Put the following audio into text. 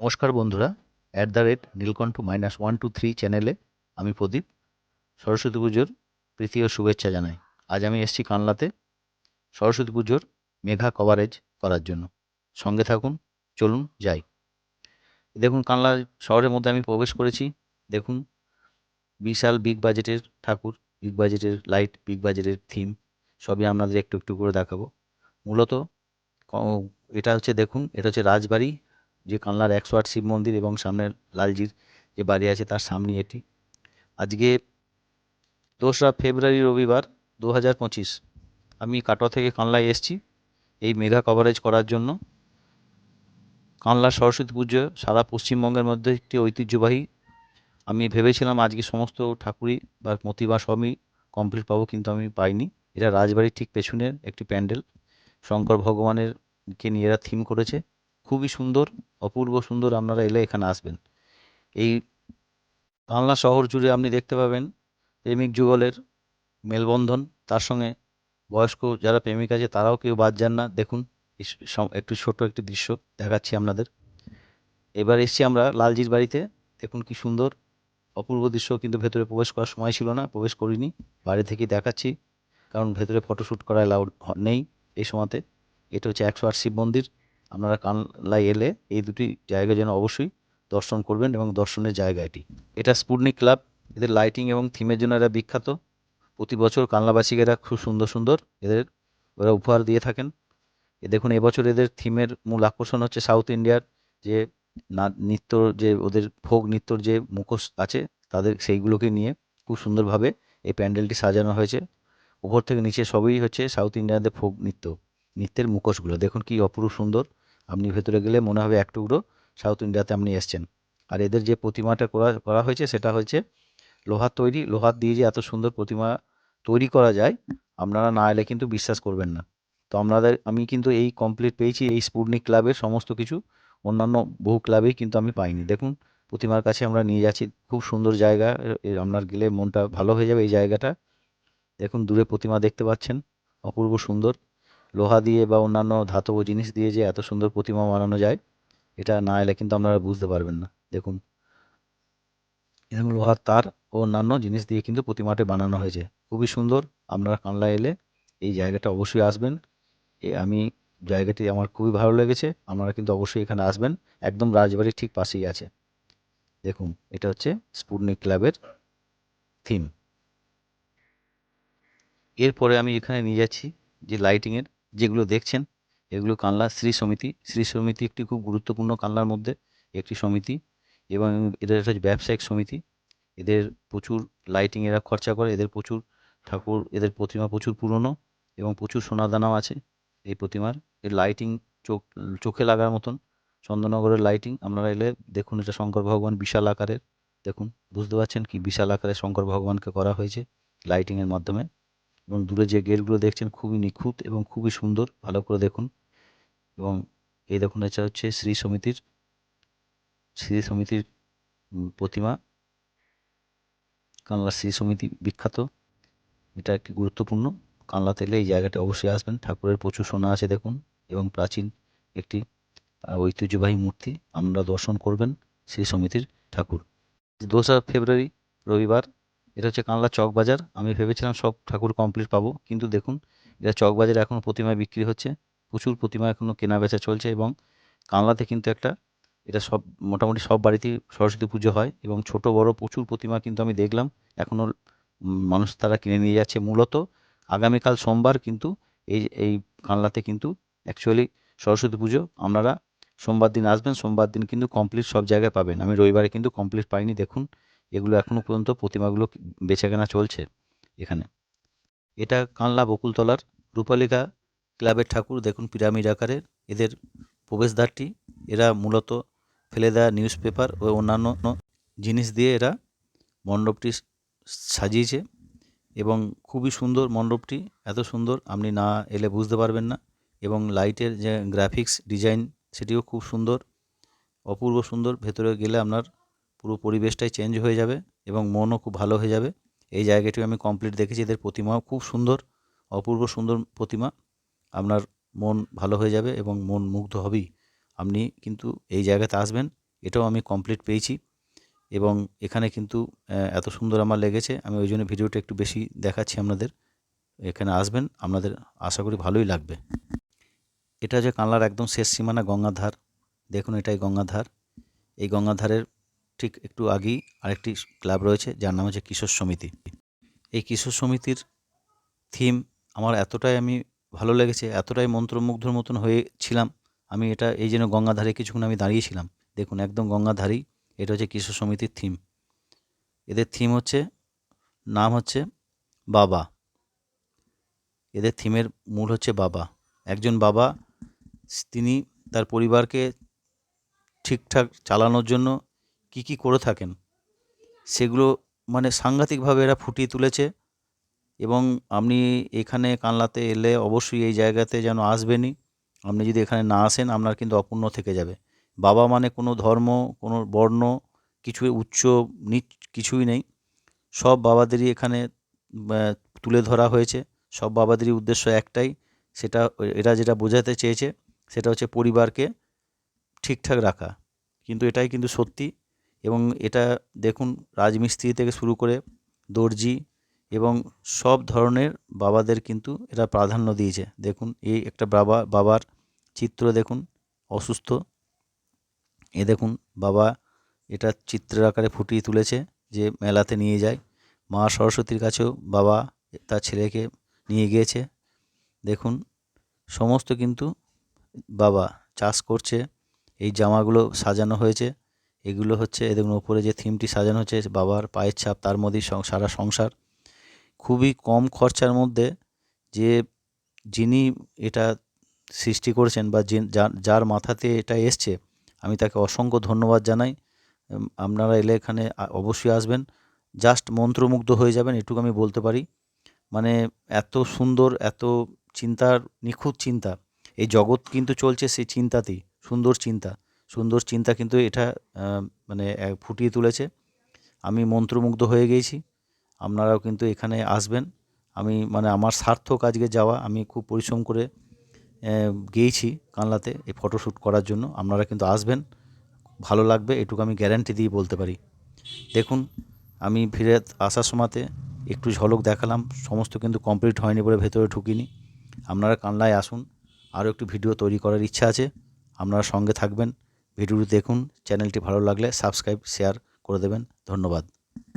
নমস্কার বন্ধুরা at the rate Nilkantha minus one two three চ্যানেলে আমি প্রদীপ, সরস্বতী পুজোর প্রীতি ও শুভেচ্ছা জানাই। আজ আমি এসছি কানলাতে সরস্বতী পুজোর মেঘা কভারেজ করার জন্য। সঙ্গে থাকুন, চলুন যাই। দেখুন, কানলা শহরের মধ্যে আমি প্রবেশ করেছি। দেখুন, বিশাল বিগ বাজেটের ঠাকুর বিগ বাজেটের লাইট বিগ বাজেটের থিম সবই আপনাদের একটু একটু করে দেখাবো। মূলত এটা হচ্ছে, দেখুন, এটা হচ্ছে রাজবাড়ি যে কানলার একশো আট শিব মন্দির এবং সামনে লালজির যে বাড়ি আছে তার সামনে এটি। আজকে দোসরা ফেব্রুয়ারি রবিবার দু হাজার পঁচিশ, আমি কাটোয়া থেকে কানলায় এসেছি এই মেগা কভারেজ করার জন্য। কানলা সরস্বতী পুজো সারা পশ্চিমবঙ্গের মধ্যে একটি ঐতিহ্যবাহী। আমি ভেবেছিলাম আজকে সমস্ত ঠাকুরই বা প্রতিমা সবই কমপ্লিট পাবো, কিন্তু আমি পাইনি। এটা রাজবাড়ির ঠিক পেছনের একটি প্যান্ডেল। শঙ্কর ভগবানের কে নিয়ে এরা থিম করেছে। খুবই সুন্দর, অপূর্ব সুন্দর আপনারা এলে এখানে আসবেন। এই বাংলা শহর জুড়ে আপনি দেখতে পাবেন প্রেমিক যুগলের মেলবন্ধন, তার সঙ্গে বয়স্ক যারা প্রেমিক আছে তারাও কেউ বাদ যান না। দেখুন একটু ছোট একটি দৃশ্য দেখাচ্ছি আপনাদের। এবার এসছি আমরা লালজির বাড়িতে। দেখুন কি সুন্দর, অপূর্ব দৃশ্য, কিন্তু ভেতরে প্রবেশ করার সময় ছিল না, প্রবেশ করিনি। বাইরে থেকেই দেখাচ্ছি, কারণ ভেতরে ফটোশ্যুট করা অ্যালাউড নেই এই সময়তে। এটা হচ্ছে একশো আট শিব মন্দির। আপনারা কানলায় এলে এই দুটি জায়গা যেন অবশ্যই দর্শন করবেন এবং দর্শনের জায়গা এটি। এটা স্পুটনিক ক্লাব। এদের লাইটিং এবং থিমের জন্য এরা বিখ্যাত। প্রতি বছর কানলাবাসীকেরা খুব সুন্দর সুন্দর এদের ওরা উপহার দিয়ে থাকেন। এ দেখুন, এবছর এদের থিমের মূল আকর্ষণ হচ্ছে সাউথ ইন্ডিয়ার যে না, নৃত্য যে ওদের ফোক নৃত্যর যে মুখোশ আছে, তাদের সেইগুলোকে নিয়ে খুব সুন্দরভাবে এই প্যান্ডেলটি সাজানো হয়েছে। উপর থেকে নিচে সবই হচ্ছে সাউথ ইন্ডিয়ানদের ফোক নৃত্য, নৃত্যের মুখোশগুলো। দেখুন কি অপরূপ সুন্দর। আপনি ভেতরে গেলে মনে হবে এক টুকরো সাউথ ইন্ডিয়াতে আপনি এসছেন। আর এদের যে প্রতিমাটা করা করা হয়েছে সেটা হচ্ছে লোহার তৈরি। লোহার দিয়ে যে এত সুন্দর প্রতিমা তৈরি করা যায়, আপনারা না এলে কিন্তু বিশ্বাস করবেন না। তো আপনাদের, আমি কিন্তু এই কমপ্লিট পেয়েছি, এই স্পুটনিক ক্লাবের সমস্ত কিছু। অন্যান্য বহু ক্লাবেই কিন্তু আমি পাইনি। দেখুন, প্রতিমার কাছে আমরা নিয়ে যাচ্ছি, খুব সুন্দর জায়গা। আপনার গেলে মনটা ভালো হয়ে যাবে এই জায়গাটা। দেখুন, দূরে প্রতিমা দেখতে পাচ্ছেন, অপূর্ব সুন্দর। লোহা দিয়ে বা অন্যান্য ধাতব জিনিস দিয়ে যে এত সুন্দর প্রতিমা বানানো যায়, এটা না এলে কিন্তু আপনারা বুঝতে পারবেন না। দেখুন, এরকম লোহার তার ও অন্যান্য জিনিস দিয়ে কিন্তু প্রতিমাটি বানানো হয়েছে। খুবই সুন্দর, আপনারা কানলা এলে এই জায়গাটা অবশ্যই আসবেন। এ আমি জায়গাটি আমার খুবই ভালো লেগেছে, আপনারা কিন্তু অবশ্যই এখানে আসবেন। একদম রাজবাড়ির ঠিক পাশেই আছে। দেখুন, এটা হচ্ছে স্পুটনিক ক্লাবের থিম। এরপরে আমি এখানে নিয়ে যাচ্ছি যে লাইটিংয়ের। যেগুলো দেখছেন, এগুলো কানলা শ্রী সমিতি। শ্রী সমিতি একটি খুব গুরুত্বপূর্ণ কানলার মধ্যে একটি সমিতি এবং এদের একটা ব্যবসায়িক সমিতি। এদের প্রচুর লাইটিং এরা খরচা করে, এদের প্রচুর ঠাকুর, এদের প্রতিমা প্রচুর পুরনো এবং প্রচুর সোনাদানাও আছে এই প্রতিমার। এর লাইটিং চোখ, চোখে লাগার মতন। চন্দননগরের লাইটিং আপনারা এলে দেখুন এটা শঙ্কর ভগবান বিশাল আকারের। দেখুন, বুঝতে পারছেন কি বিশাল আকারে শঙ্কর ভগবানকে করা হয়েছে লাইটিংয়ের মাধ্যমে। এবং দূরে যে গেটগুলো দেখছেন খুবই নিখুঁত এবং খুবই সুন্দর, ভালো করে দেখুন। এবং এই দেখুন, এটা হচ্ছে শ্রী সমিতির শ্রী সমিতির প্রতিমা। কানলা শ্রী সমিতি বিখ্যাত। এটা একটি গুরুত্বপূর্ণ। কানলাতে এলে এই জায়গাটা অবশ্যই আসবেন। ঠাকুরের প্রচুর সোনা আছে দেখুন, এবং প্রাচীন একটি ঐতিহ্যবাহী মূর্তি। আমরা দর্শন করবেন শ্রী সমিতির ঠাকুর। দোসরা ফেব্রুয়ারি, রবিবার। এটা হচ্ছে কানলা চক বাজার। আমি ভেবেছিলাম সব ঠাকুর কমপ্লিট পাবো, কিন্তু দেখুন, এটা চক বাজারে এখনও প্রতিমা বিক্রি হচ্ছে। প্রচুর প্রতিমা এখনও কেনা বেচা চলছে এবং কানলাতে কিন্তু একটা, এটা সব, মোটামুটি সব বাড়িতেই সরস্বতী পুজো হয় এবং ছোট বড় প্রচুর প্রতিমা কিন্তু আমি দেখলাম। এখনও মানুষ তারা কিনে নিয়ে যাচ্ছে মূলত। আগামীকাল সোমবার কিন্তু এই এই কানলাতে কিন্তু অ্যাকচুয়ালি সরস্বতী পুজো। আপনারা সোমবার দিন আসবেন, সোমবার দিন কিন্তু কমপ্লিট সব জায়গায় পাবেন। আমি রবিবারে কিন্তু কমপ্লিট পাইনি, দেখুন। এগুলো এখনও পর্যন্ত প্রতিমাগুলো বেচা কেনা চলছে এখানে। এটা কানলা বকুলতলার রূপালিকা ক্লাবের ঠাকুর, দেখুন পিরামিড আকারের। এদের প্রবেশদ্বারটি, এরা মূলত ফেলে দেওয়া নিউজ পেপার ও অন্যান্য জিনিস দিয়ে এরা মণ্ডপটি সাজিয়েছে এবং খুবই সুন্দর মণ্ডপটি, এত সুন্দর, আপনি না এলে বুঝতে পারবেন না। এবং লাইটের যে গ্রাফিক্স ডিজাইন, সেটিও খুব সুন্দর, অপূর্ব সুন্দর। ভেতরে গেলে আপনার পুরো পরিবেশটাই চেঞ্জ হয়ে যাবে এবং মনও খুব ভালো হয়ে যাবে। এই জায়গাটিও আমি কমপ্লিট দেখেছি, এদের প্রতিমাও খুব সুন্দর, অপূর্ব সুন্দর প্রতিমা। আপনার মন ভালো হয়ে যাবে এবং মন মুগ্ধ হবেই। আপনি কিন্তু এই জায়গাতে আসবেন, এটাও আমি কমপ্লিট পেয়েছি এবং এখানে কিন্তু এত সুন্দর আমার লেগেছে। আমি ওই জন্য ভিডিওটা একটু বেশি দেখাচ্ছি আপনাদের। এখানে আসবেন, আপনাদের আশা করি ভালোই লাগবে। এটা যে কানলার একদম শেষ সীমানা গঙ্গাধার, দেখুন এটাই গঙ্গাধার। এই গঙ্গাধারের ঠিক একটু আগেই আরেকটি ক্লাব রয়েছে, যার নাম হচ্ছে কিশোর সমিতি। এই কিশোর সমিতির থিম আমার এতটাই আমি ভালো লেগেছে, এতটাই মন্ত্রমুগ্ধর মতন হয়েছিলাম আমি এটা এই জন্য গঙ্গাধারে কিছুক্ষণ আমি দাঁড়িয়েছিলাম দেখুন, একদম গঙ্গাধারেই এটা হচ্ছে কিশোর সমিতির থিম। এদের থিম হচ্ছে, নাম হচ্ছে বাবা। এদের থিমের মূল হচ্ছে বাবা। একজন বাবা, তিনি তার পরিবারকে ঠিকঠাক চালানোর জন্য কি কি করে থাকেন? সেগুলো মানে সাংঘাতিকভাবে এরা ফুটিয়ে তুলেছে এবং আপনি এখানে কানলাতে এলে অবশ্যই এই জায়গাতে যেন আসবেনই। আপনি যদি এখানে না আসেন, আপনার কিন্তু অপূর্ণ থেকে যাবে। বাবা মানে কোনো ধর্ম, কোনো বর্ণ কিছু উচ্চ নিচ কিছুই নেই। সব বাবাদেরই এখানে তুলে ধরা হয়েছে। সব বাবাদেরই উদ্দেশ্য একটাই, সেটা এরা যেটা বোঝাতে চেয়েছে, সেটা হচ্ছে পরিবারকে ঠিকঠাক রাখা। কিন্তু এটাই কিন্তু সত্যি। এবং এটা দেখুন রাজমিস্ত্রি থেকে শুরু করে দর্জি এবং সব ধরনের বাবাদের কিন্তু এটা প্রাধান্য দিয়েছে। দেখুন, এই একটা বাবা, বাবার চিত্র দেখুন, অসুস্থ। এ দেখুন, বাবা এটা চিত্রের আকারে ফুটিয়ে তুলেছে যে মেলাতে নিয়ে যায়। মা সরস্বতীর কাছেও বাবা তার ছেলেকে নিয়ে গিয়েছে। দেখুন, সমস্ত কিন্তু বাবা চাষ করছে। এই জামাগুলো সাজানো হয়েছে। এগুলো হচ্ছে, এ দেখুন, ওপরে যে থিমটি সাজানো হচ্ছে বাবার পায়ের ছাপ, তার মধ্যেই সারা সংসার। খুবই কম খরচার মধ্যে যে যিনি এটা সৃষ্টি করেছেন বা যার মাথাতে এটা এসছে, আমি তাকে অসংখ্য ধন্যবাদ জানাই। আপনারা এলে এখানে অবশ্যই আসবেন। জাস্ট মন্ত্রমুগ্ধ হয়ে যাবেন, এটুকু আমি বলতে পারি। মানে এত সুন্দর, এত চিন্তার, নিখুঁত চিন্তা। এই জগৎ কিন্তু চলছে সেই চিন্তাতেই, সুন্দর চিন্তা। সুন্দর চিন্তা কিন্তু এটা মানে ফুটিয়ে তুলেছে। আমি মন্ত্রমুগ্ধ হয়ে গিয়েছি আপনারাও কিন্তু এখানে আসবেন। আমি মানে আমার সার্থক আজকে যাওয়া, আমি খুব পরিশ্রম করে গিয়েছি কানলাতে এই ফটোশ্যুট করার জন্য। আপনারা কিন্তু আসবেন। ভালো লাগবে, এটুকু আমি গ্যারান্টি দিয়ে বলতে পারি। দেখুন, আমি ফিরে আসার সময়তে একটু ঝলক দেখালাম। সমস্ত কিন্তু কমপ্লিট হয়নি বলে ভেতরে ঢুকিনি। আপনারা কানলায় আসুন। আরও একটু ভিডিও তৈরি করার ইচ্ছা আছে। আপনারা সঙ্গে থাকবেন। ভিডিওটি দেখুন চ্যানেলটি ভালো লাগলে সাবস্ক্রাইব শেয়ার করে দেবেন। ধন্যবাদ।